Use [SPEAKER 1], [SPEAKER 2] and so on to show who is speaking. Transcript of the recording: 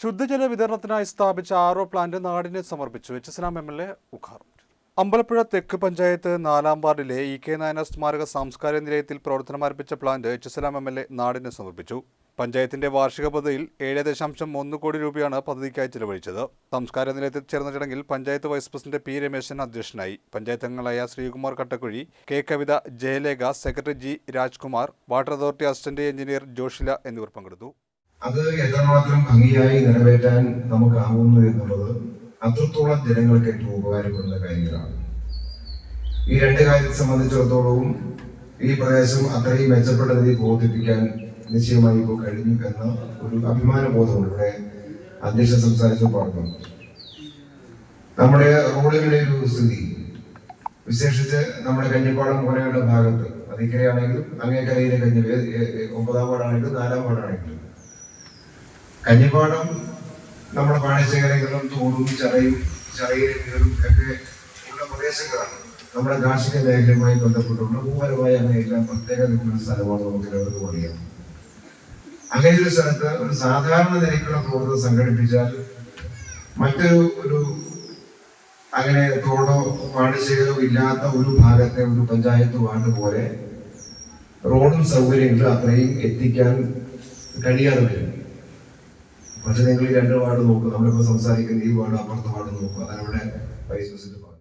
[SPEAKER 1] ശുദ്ധജല വിതരണത്തിനായി സ്ഥാപിച്ച ആറോ പ്ലാന്റ് നാടിനെ സമർപ്പിച്ചു. H S M L A ഉദ്ഘാടനം അമ്പലപ്പുഴ തെക്ക് പഞ്ചായത്ത് നാലാം വാർഡിലെ ഇ കെ നായനാർ സ്മാരക സാംസ്കാരിക നിലയത്തിൽ പ്രവർത്തനം ആരംഭിച്ച plant H S M L A നാടിന് സമർപ്പിച്ചു. പഞ്ചായത്തിന്റെ വാർഷിക പദ്ധതിയിൽ ഏഴ് ദശാംശം ഒന്ന് കോടി രൂപയാണ് പദ്ധതിക്കായി ചെലവഴിച്ചത്. സംസ്കാര നിലയത്തിൽ ചേർന്ന ചടങ്ങിൽ panchayat vice president P Rameshan അധ്യക്ഷനായി. പഞ്ചായത്ത് അംഗങ്ങളായ Sreekumar Kattakuzhi K Kavitha Jayalekha secretary G Rajkumar water authority assistant engineer Joshila എന്നിവർ പങ്കെടുത്തു.
[SPEAKER 2] അത് എത്രമാത്രം ഭംഗിയായി നിറവേറ്റാൻ നമുക്കാവുന്നു എന്നുള്ളത് അത്രത്തോളം ജനങ്ങൾക്ക് ഏറ്റവും ഉപകാരപ്പെടുന്ന കാര്യങ്ങളാണ്. ഈ രണ്ട് കാര്യത്തെ സംബന്ധിച്ചിടത്തോളവും ഈ പ്രദേശം അത്രയും മെച്ചപ്പെട്ട രീതിയിൽ ബോധിപ്പിക്കാൻ നിശ്ചയമായി ഇപ്പോൾ കഴിഞ്ഞു എന്ന ഒരു അഭിമാന ബോധമുണ്ട് ഇവിടെ അധ്യക്ഷൻ സംസാരിച്ചു പറഞ്ഞു. നമ്മുടെ റോഡുകളുടെ ഒരു സ്ഥിതി വിശേഷിച്ച് നമ്മുടെ കഞ്ഞിപ്പാടം പോലെയുള്ള ഭാഗത്ത് അതിക്കരയാണെങ്കിലും അങ്ങേക്കരയിലെ കഞ്ഞി ഒമ്പതാം വാർഡാണെങ്കിലും നാലാം വാർഡാണെങ്കിലും കഞ്ഞിപ്പാടം നമ്മുടെ പാടശേഖരങ്ങളും തോടും ചറയും ചറയിലും ഒക്കെ ഉള്ള പ്രദേശങ്ങളാണ്. നമ്മുടെ കാർഷിക മേഖലയുമായി ബന്ധപ്പെട്ടുള്ള ഭൂപരമായ അങ്ങനെയെല്ലാം പ്രത്യേക ഉള്ള സ്ഥലമാണ് നമുക്ക് എല്ലാവർക്കും അറിയാം. അങ്ങനെ ഒരു സ്ഥലത്ത് ഒരു സാധാരണ നിലയ്ക്കുള്ള പ്രവർത്തനം സംഘടിപ്പിച്ചാൽ മറ്റൊരു ഒരു അങ്ങനെ തോടോ പാടശേഖരവും ഇല്ലാത്ത ഒരു ഭാഗത്തെ ഒരു പഞ്ചായത്ത് വാർഡ് പോലെ റോഡും സൗകര്യങ്ങളും അത്രയും എത്തിക്കാൻ കഴിയാതെ വരും. പക്ഷെ നിങ്ങൾ ഈ രണ്ട് വാർഡ് നോക്കുക നമ്മളിപ്പോ സംസാരിക്കുന്ന ഈ വാർഡ് അപ്പുറത്തെ വാർഡ് നോക്കുക അതാണ് ഇവിടെ വൈസ്